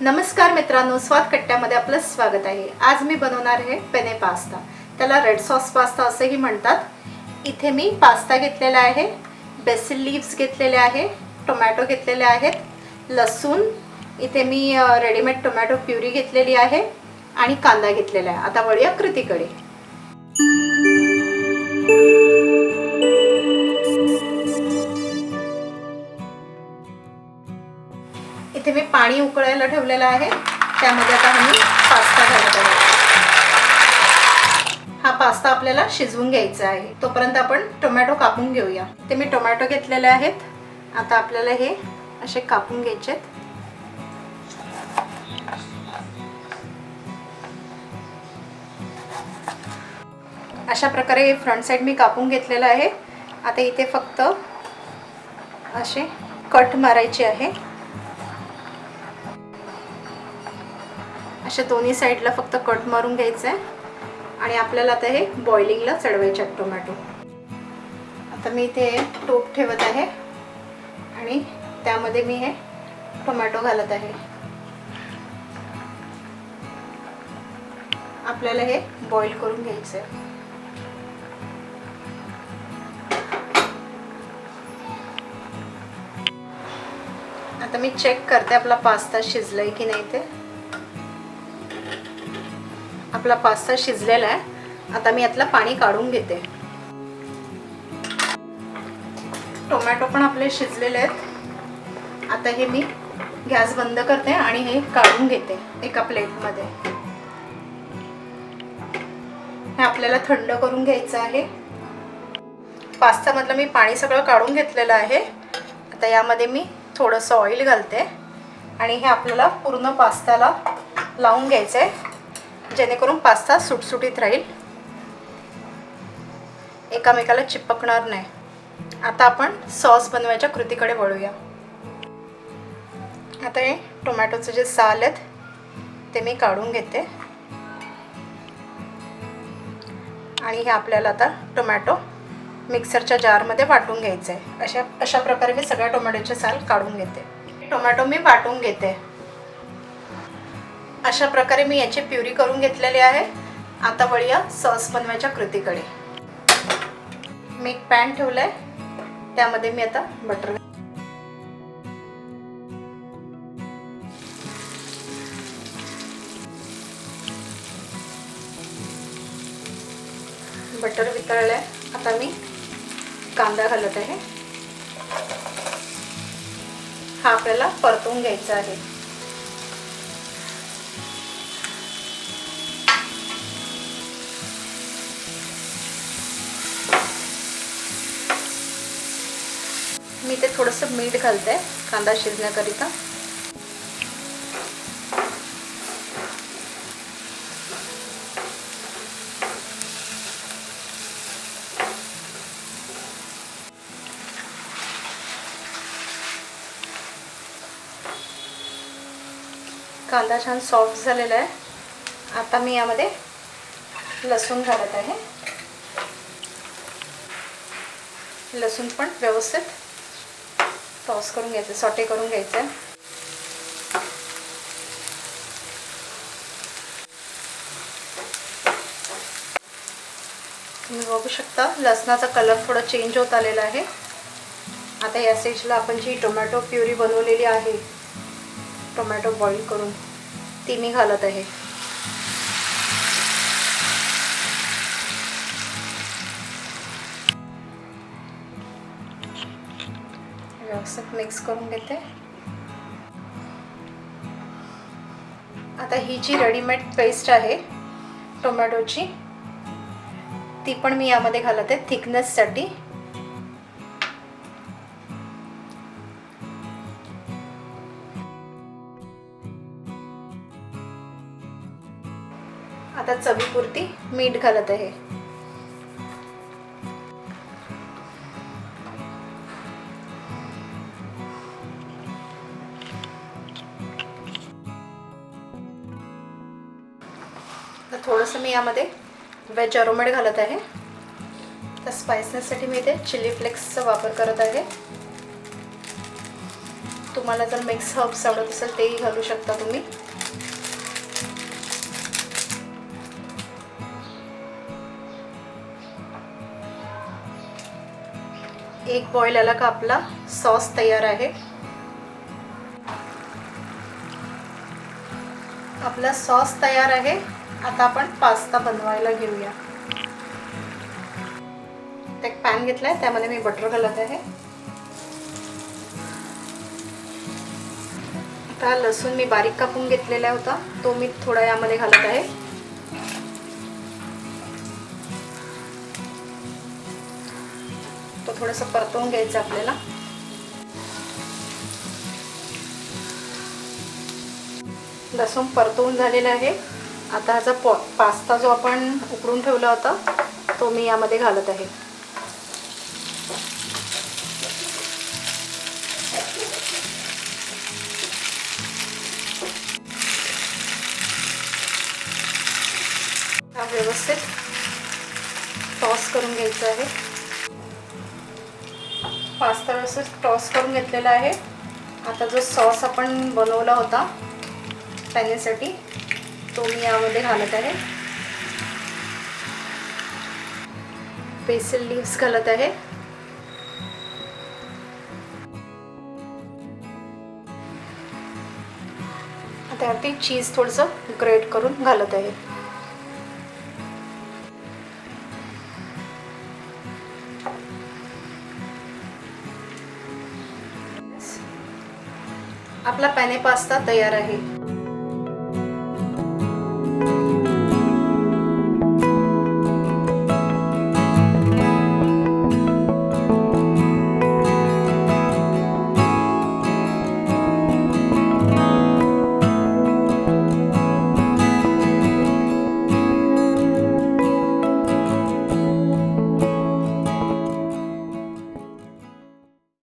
नमस्कार मित्रांनो स्वाद कट्ट्यामध्ये आपलं स्वागत आहे. आज मी बनवणार आहे पेने पास्ता. त्याला रेड सॉस पास्ता असेही म्हणतात. इथे मी पास्ता घेतलेला आहे बेसिल लीव्स घेतलेले आहे टोमॅटो घेतलेले आहेत लसूण इथे मी रेडीमेड टोमॅटो प्युरी घेतलेली आहे आणि कांदा घेतलेला आहे. आता वळूया कृतीकडे. पाणी उकळायला ठेवलेलं आहे. त्यामध्ये आता आम्ही पास्ता घालत आहोत. हा पास्ता आपल्याला शिजवून घ्यायचा आहे. तोपर्यंत आपण टोमॅटो कापून घेऊया. ते मी टोमॅटो घेतलेले आहेत. आता आपल्याला हे असे कापून घ्यायचे आहेत. अशा प्रकारे फ्रंट साईड मी कापून घेतलेलं आहे. आता इथे फक्त असे कट मारायचे आहे. अशा दोन्ही साईडला फक्त कट मारून घ्यायचं. आहे आणि आपल्याला आता हे बॉइलिंगला चढवायचे आहेत टोमॅटो आता मी इथे टोप ठेवत आहे. आणि त्यामध्ये मी हे टोमॅटो घालत आहे. आपल्याला हे बॉईल करून घ्यायचं आहे आता मी चेक करते आपला पास्ता शिजलाय की नाही ते. आपला पास्ता शिजलेला आहे. आता मी यातलं पाणी काढून घेते. टोमॅटो पण आपले शिजलेले आहेत. आता हे मी गॅस बंद करते आणि हे काढून घेते एका प्लेटमध्ये. हे आपल्याला थंड करून घ्यायचं आहे. पास्तामधलं मी पाणी सगळं काढून घेतलेलं आहे. आता यामध्ये मी थोडंसं ऑइल घालते. आणि हे आपल्याला पूर्ण पास्त्याला लावून घ्यायचं आहे जेणेकरून पास्ता सुटसुटीत राहील. एकामेकाला चिपकणार नाही. आता आपण सॉस बनवायच्या कृतीकडे वळूया. आता हे टोमॅटोचे जे साल आहेत ते मी काढून घेते. आणि हे आपल्याला आता टोमॅटो मिक्सरच्या जारमध्ये वाटून घ्यायचं आहे अशा अशा प्रकारे मी सगळ्या टोमॅटोचे साल काढून घेते. टोमॅटो मी वाटून घेते. अशा प्रकारे मी याची प्युरी करून घेतलेली आहे. आता वळूया सॉस बनवायच्या कृतीकडे. मी एक पॅन ठेवलं आहे त्यामध्ये मी आता बटर बटर वितळलं आहे आता मी कांदा घालत आहे. हा आपल्याला परतवून घ्यायचा आहे. इथे थोडंसं मीठ घालते कांदा शिजण्याकरिता. कांदा छान सॉफ्ट झालेला आहे. आता मी यामध्ये लसूण घालत आहे. लसूण पण व्यवस्थित टॉस करून घ्यायचं सॉटे करून घ्यायचं. आहे तुम्ही बघू शकता लसणाचा कलर थोडा चेंज होत आलेला आहे. आता या स्टेजला आपण जी टोमॅटो प्युरी बनवलेली आहे टोमॅटो बॉईल करून ती मी घालत आहे. व्यवस्थित मिक्स करून घेते. आता ही जी रेडीमेड पेस्ट आहे टोमॅटोची ती पण मी यामध्ये घालत आहे थिकनेससाठी आता चवीपुरती मीठ घालत आहे थोडंसं मी यामध्ये वेज अरोमेट घालत आहे. तर स्पायसनेससाठी मी इथे चिली फ्लेक्सचा वापर करत आहे. तुम्हाला जर मिक्स हर्ब्स आवडत असेल तेही घालू शकता तुम्ही. एक बॉईल आला का आपला सॉस तयार आहे. आपला सॉस तयार आहे. आता आपण पास्ता बनवायला घेऊया. एक पॅन घेतलाय त्यामध्ये मी बटर घालत आहे. आता लसूण मी बारीक कापून घेतलेला होता तो मी थोडा यामध्ये घालत आहे. तो थोडंसं परतवून घ्यायचा आपल्याला. लसूण परतवून झालेला आहे. आता ह्याचा पॉ पास्ता जो आपण उकडून ठेवला होता तो मी यामध्ये घालत आहे. व्यवस्थित टॉस करून घ्यायचं आहे. पास्ता व्यवस्थित टॉस करून घेतलेला आहे. आता जो सॉस आपण बनवला होता पॅनेसाठी तो मी यामध्ये घालत आहे. पेसिल लिव्स घालत आहे. त्यावरती चीज थोडंसं ग्रेट करून घालत आहे. आपला पॅने पास्ता तयार आहे.